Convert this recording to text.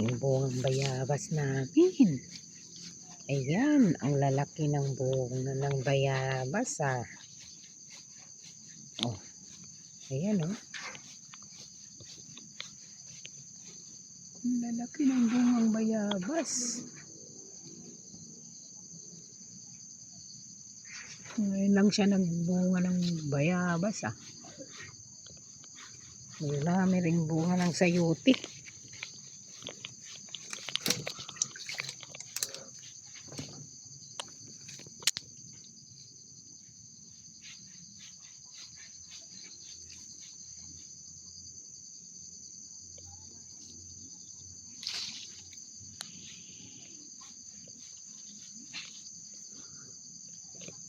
Yung bungang bayabas namin. Ayan, ang lalaki ng bunga ng bayabas ah. Oh. Ayan oh. Ang lalaki ng bungang bayabas. Ngayon lang siya nagbunga ng bayabas ah. Marami ring bunga ng sayuti.